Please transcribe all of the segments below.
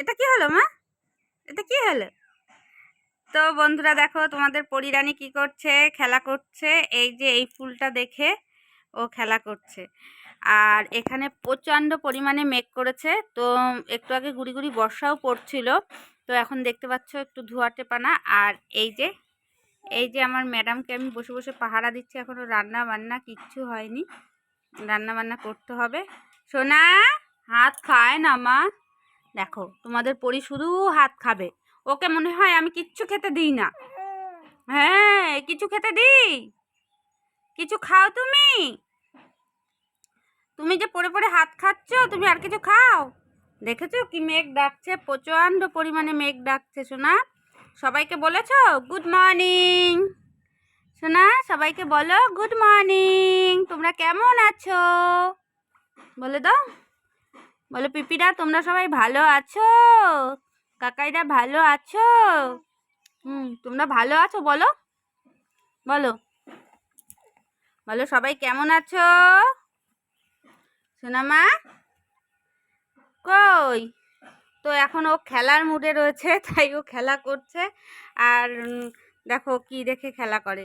এটা কি হলো, মা? এটা কি হলো? তো বন্ধুরা দেখো, তোমাদের পরিরানী কি করছে? খেলা করছে। এই যে এই ফুলটা দেখে ও খেলা করছে। আর এখানে প্রচণ্ড পরিমাণে মেঘ করেছে। তো একটু আগে গুড়ি গুড়ি বর্ষাও পড়ছিল। তো এখন দেখতে পাচ্ছ একটু ধোয়া টেপানা। আর এই যে এই যে আমার ম্যাডামকে আমি বসে বসে পাহারা দিচ্ছি। এখনও রান্না বান্না কিচ্ছু হয়নি। রান্না বান্না করতে হবে। সোনা, হাত খায় না, মা। দেখো, তোমাদের পরি শুধু হাত খাবে। ওকে মনে হয় আমি কিচ্ছু খেতে দিই না। হ্যাঁ কিছু খেতে দিই? কিছু খাও তুমি? তুমি যে পরে পরে হাত খাচ্ছ, তুমি আর কিছু খাও? দেখেছ কি মেঘ ডাকছে? প্রচণ্ড পরিমাণে মেঘ ডাকছে, সোনা। সবাইকে বলেছ? Good morning. সোনা, সবাইকে বলো গুড মর্নিং। তোমরা কেমন আছো? বলে দাও। বলো, পিপিরা, তোমরা সবাই ভালো আছো? কাকাইরা, ভালো আছো? হুম, তোমরা ভালো আছো? বলো বলো বলো, সবাই কেমন আছো? সোনামা, কই? তো এখন ও খেলার মুডে রয়েছে, তাই ও খেলা করছে। আর দেখো কি দেখে খেলা করে।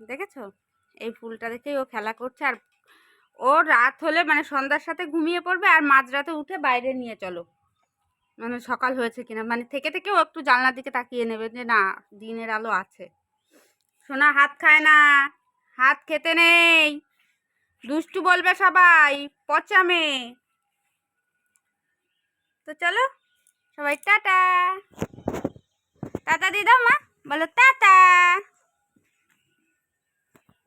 দেখেছ? এই ফুলটা দেখেই ও খেলা করছে। আর ও রাত হলে মানে সন্ধ্যার সাথে ঘুমিয়ে পড়বে আর মাঝরাতে উঠে বাইরে নিয়ে চলো। মানে সকাল হয়েছে কিনা মানে থেকে থেকেও একটু জানলার দিকে তাকিয়ে নেবে যে না, দিনের আলো আছে। সোনা হাত খায় না, হাত খেতে নেই, দুষ্টু বলবে সবাই, পচা মেয়ে। তো চলো, সবাই টাটা। টাটা দিদা মা, বলো টাটা।